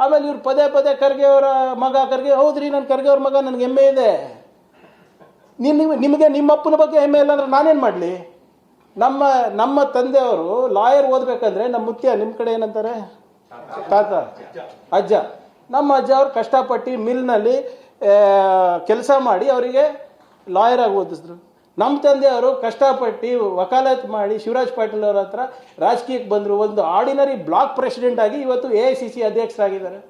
ಆಮೇಲೆ ಇವ್ರು ಪದೇ ಪದೇ ಖರ್ಗೆ ಅವರ ಮಗ, ಖರ್ಗೆ ಹೌದ್ರಿ ನನ್ನ ಖರ್ಗೆ ಅವ್ರ ಮಗ ನನಗೆ ಹೆಮ್ಮೆ ಇದೆ. ನಿನ್ನ ನಿಮಗೆ ನಿಮ್ಮ ಅಪ್ಪನ ಬಗ್ಗೆ ಹೆಮ್ಮೆ ಇಲ್ಲ ಅಂದ್ರೆ ನಾನೇನು ಮಾಡಲಿ? ನಮ್ಮ ನಮ್ಮ ತಂದೆಯವರು ಲಾಯರ್ ಓದಬೇಕಂದ್ರೆ ನಮ್ಮ ಮುತ್ಯ ನಿಮ್ಮ ಕಡೆ ಏನಂತಾರೆ? ತಾತ, ಅಜ್ಜ. ನಮ್ಮ ಅಜ್ಜ ಅವ್ರು ಕಷ್ಟಪಟ್ಟು ಮಿಲ್ನಲ್ಲಿ ಕೆಲಸ ಮಾಡಿ ಅವರಿಗೆ ಲಾಯರ್ ಆಗಿ ಓದಿಸಿದ್ರು. ನಮ್ಮ ತಂದೆಯವರು ಕಷ್ಟಪಟ್ಟು ವಕಾಲತ್ ಮಾಡಿ ಶಿವರಾಜ್ ಪಾಟೀಲ್ ಅವರ ಹತ್ರ ರಾಜಕೀಯಕ್ಕೆ ಬಂದರು. ಒಂದು ಆರ್ಡಿನರಿ ಬ್ಲಾಕ್ ಪ್ರೆಸಿಡೆಂಟ್ ಆಗಿ ಇವತ್ತು ಎ ಐ ಸಿ ಸಿ ಅಧ್ಯಕ್ಷರಾಗಿದ್ದಾರೆ.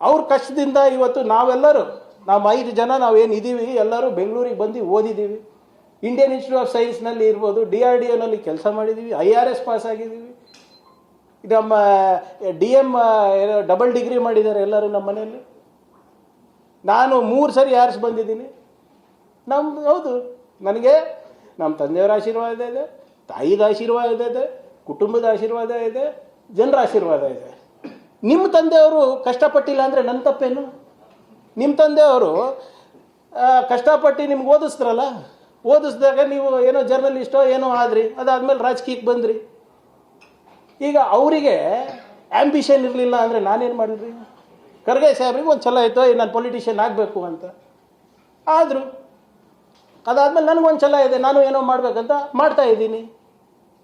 ಅವ್ರ ಕಷ್ಟದಿಂದ ಇವತ್ತು ನಾವೆಲ್ಲರೂ ನಾವು ಐದು ಜನ ನಾವೇನು ಇದ್ದೀವಿ ಎಲ್ಲರೂ ಬೆಂಗಳೂರಿಗೆ ಬಂದು ಓದಿದ್ದೀವಿ ಇಂಡಿಯನ್ ಇನ್ಸ್ಟಿಟ್ಯೂಟ್ ಆಫ್ ಸೈನ್ಸ್ನಲ್ಲಿ ಇರ್ಬೋದು ಡಿ ಆರ್ ಡಿ ಒನಲ್ಲಿ ಕೆಲಸ ಮಾಡಿದ್ದೀವಿ ಐ ಆರ್ ಎಸ್ ಪಾಸ್ ಆಗಿದ್ದೀವಿ ನಮ್ಮ ಡಿ ಎಂ ಡಬಲ್ ಡಿಗ್ರಿ ಮಾಡಿದ್ದಾರೆ ಎಲ್ಲರೂ ನಮ್ಮ ಮನೆಯಲ್ಲಿ. ನಾನು ಮೂರು ಸರಿ ಆರ್ಸ್ ಬಂದಿದ್ದೀನಿ. ನಮ್ಮ ಹೌದು. ನನಗೆ ನಮ್ಮ ತಂದೆಯವರ ಆಶೀರ್ವಾದ ಇದೆ, ತಾಯಿದ ಆಶೀರ್ವಾದ ಇದೆ, ಕುಟುಂಬದ ಆಶೀರ್ವಾದ ಇದೆ, ಜನರ ಆಶೀರ್ವಾದ ಇದೆ. ನಿಮ್ಮ ತಂದೆಯವರು ಕಷ್ಟಪಟ್ಟಿಲ್ಲ ಅಂದರೆ ನನ್ನ ತಪ್ಪೇನು? ನಿಮ್ಮ ತಂದೆಯವರು ಕಷ್ಟಪಟ್ಟು ನಿಮ್ಗೆ ಓದಿಸ್ತಾರಲ್ಲ ಓದಿಸಿದಾಗ ನೀವು ಏನೋ ಜರ್ನಲಿಸ್ಟೋ ಏನೋ ಆದ್ರಿ, ಅದಾದ್ಮೇಲೆ ರಾಜಕೀಯಕ್ಕೆ ಬಂದ್ರಿ. ಈಗ ಅವರಿಗೆ ಆ್ಯಂಬಿಷನ್ ಇರಲಿಲ್ಲ ಅಂದರೆ ನಾನೇನು ಮಾಡಿದ್ರಿ? ಖರ್ಗೆ ಸಾಹೇಬ್ರಿಗೆ ಒಂದು ಛಲ ಆಯಿತು ನಾನು ಪೊಲಿಟಿಷಿಯನ್ ಆಗಬೇಕು ಅಂತ. ಆದರು ಅದಾದ್ಮೇಲೆ ನನಗೊಂದು ಛಲ ಇದೆ, ನಾನು ಏನೋ ಮಾಡಬೇಕಂತ ಮಾಡ್ತಾ ಇದ್ದೀನಿ.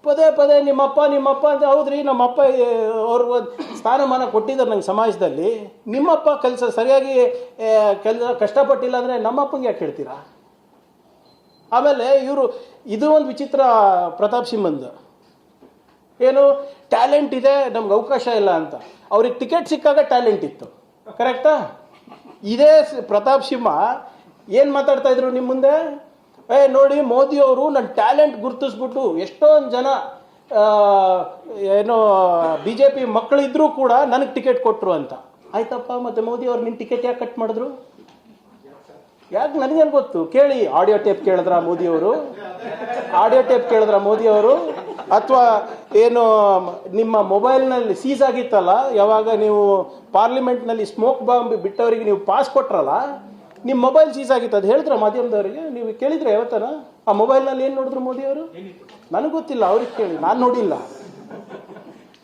ಪದೇ ಪದೇ ನಿಮ್ಮಪ್ಪ ನಿಮ್ಮಪ್ಪ ಅಂತ, ಹೌದ್ರಿ, ನಮ್ಮಪ್ಪ ಅವ್ರಿಗೆ ಸ್ಥಾನಮಾನ ಕೊಟ್ಟಿದ್ದಾರೆ ನಂಗೆ ಸಮಾಜದಲ್ಲಿ. ನಿಮ್ಮಪ್ಪ ಕೆಲಸ ಸರಿಯಾಗಿ ಕೆಲಸ ಕಷ್ಟಪಟ್ಟಿಲ್ಲ ಅಂದರೆ ನಮ್ಮಪ್ಪಂಗೆ ಯಾಕೆ ಹೇಳ್ತೀರಾ? ಆಮೇಲೆ ಇವರು, ಇದು ಒಂದು ವಿಚಿತ್ರ ಪ್ರತಾಪ್ ಸಿಂಹಂದು ಏನು, ಟ್ಯಾಲೆಂಟ್ ಇದೆ, ನಮ್ಗೆ ಅವಕಾಶ ಇಲ್ಲ ಅಂತ. ಅವ್ರಿಗೆ ಟಿಕೆಟ್ ಸಿಕ್ಕಾಗ ಟ್ಯಾಲೆಂಟ್ ಇತ್ತು. ಕರೆಕ್ಟಾ? ಇದೇ ಪ್ರತಾಪ್ ಸಿಂಹ ಏನು ಮಾತಾಡ್ತಾ ಇದ್ರು ನಿಮ್ಮ ಮುಂದೆ? ಏ, ನೋಡಿ ಮೋದಿ ಅವರು ನನ್ನ ಟ್ಯಾಲೆಂಟ್ ಗುರುತಿಸ್ಬಿಟ್ಟು ಎಷ್ಟೊಂದು ಜನ ಏನು ಬಿ ಜೆ ಪಿ ಮಕ್ಕಳಿದ್ರೂ ಕೂಡ ನನಗೆ ಟಿಕೆಟ್ ಕೊಟ್ಟರು ಅಂತ. ಆಯ್ತಪ್ಪ, ಮತ್ತೆ ಮೋದಿ ಅವ್ರು ನಿನ್ನ ಟಿಕೆಟ್ ಯಾಕೆ ಕಟ್ ಮಾಡಿದ್ರು? ಯಾಕೆ ನನಗೇನು ಗೊತ್ತು? ಕೇಳಿ, ಆಡಿಯೋ ಟೇಪ್ ಕೇಳಿದ್ರ ಮೋದಿಯವರು? ಆಡಿಯೋ ಟೇಪ್ ಕೇಳಿದ್ರ ಮೋದಿಯವರು? ಅಥವಾ, ಏನು, ನಿಮ್ಮ ಮೊಬೈಲ್ನಲ್ಲಿ ಸೀಸ್ ಆಗಿತ್ತಲ್ಲ, ಯಾವಾಗ ನೀವು ಪಾರ್ಲಿಮೆಂಟ್ನಲ್ಲಿ ಸ್ಮೋಕ್ ಬಾಂಬ್ ಬಿಟ್ಟವರಿಗೆ ನೀವು ಪಾಸ್ ಕೊಟ್ರಲ್ಲ? ನಿಮ್ಮ ಮೊಬೈಲ್ ಸೀಸ್ ಆಗಿತ್ತು, ಅದು ಹೇಳಿದ್ರ ಮಾಧ್ಯಮದವರಿಗೆ? ನೀವು ಕೇಳಿದ್ರೆ ಯಾವತ್ತನ? ಆ ಮೊಬೈಲ್ನಲ್ಲಿ ಏನು ನೋಡಿದ್ರು ಮೋದಿಯವರು ನನಗೆ ಗೊತ್ತಿಲ್ಲ, ಅವ್ರಿಗೆ ಕೇಳಿ, ನಾನು ನೋಡಿಲ್ಲ.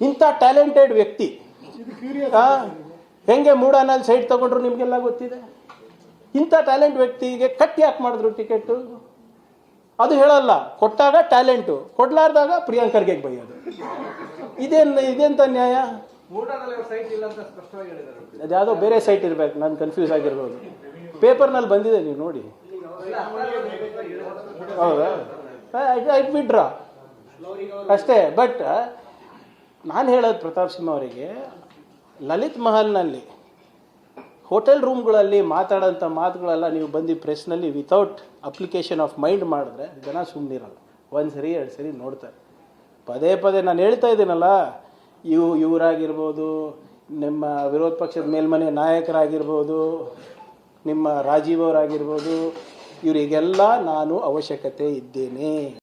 ಇಂಥ ಟ್ಯಾಲೆಂಟೆಡ್ ವ್ಯಕ್ತಿ. ಹೆಂಗೆ ಮೂಡಾನಲ್ಲಿ ಸೈಡ್ ತಗೊಂಡ್ರು ನಿಮಗೆಲ್ಲ ಗೊತ್ತಿದೆ? ಇಂಥ ಟ್ಯಾಲೆಂಟ್ ವ್ಯಕ್ತಿಗೆ ಕಟ್ ಯಾಕೆ ಮಾಡಿದ್ರು ಟಿಕೆಟು ಅದು ಹೇಳಲ್ಲ, ಕೊಟ್ಟಾಗ ಟ್ಯಾಲೆಂಟು, ಕೊಡ್ಲಾರ್ದಾಗ ಪ್ರಿಯಾಂಕರ್ಗೆ ಬೈಯೋದು. ಇದೇನು, ಇದೆಂತ ನ್ಯಾಯ? ಅದ್ಯಾವುದೋ ಬೇರೆ ಸೈಟ್ ಇರ್ಬೇಕು, ನಾನು ಕನ್ಫ್ಯೂಸ್ ಆಗಿರ್ಬೋದು. ಪೇಪರ್ನಲ್ಲಿ ಬಂದಿದೆ ನೀವು ನೋಡಿ. ಹೌದಾ? ಐಟ್ ಬಿಡ್ರಾ ಅಷ್ಟೇ ಬಟ್ ನಾನು ಹೇಳೋದು ಪ್ರತಾಪ್ ಸಿಂಹ ಅವರಿಗೆ, ಲಲಿತ್ ಮಹಲ್ನಲ್ಲಿ ಹೋಟೆಲ್ ರೂಮ್ಗಳಲ್ಲಿ ಮಾತಾಡೋಂಥ ಮಾತುಗಳೆಲ್ಲ ನೀವು ಬಂದು ಪ್ರೆಸ್ನಲ್ಲಿ ವಿತೌಟ್ ಅಪ್ಲಿಕೇಶನ್ ಆಫ್ ಮೈಂಡ್ ಮಾಡಿದ್ರೆ ಜನ ಸುಮ್ಮನಿರಲ್ಲ ಒಂದು ಸರಿ ಎರಡು ಸರಿ ನೋಡ್ತಾರೆ. ಪದೇ ಪದೇ ನಾನು ಹೇಳ್ತಾ ಇದ್ದೀನಲ್ಲ ಇವು ಇವರಾಗಿರ್ಬೋದು ನಿಮ್ಮ ವಿರೋಧ ಪಕ್ಷದ ಮೇಲ್ಮನೆ ನಾಯಕರಾಗಿರ್ಬೋದು ನಿಮ್ಮ ರಾಜೀವ್ ಅವರಾಗಿರ್ಬೋದು ಇವರಿಗೆಲ್ಲ ನಾನು ಅವಶ್ಯಕತೆ ಇದ್ದೇನೆ.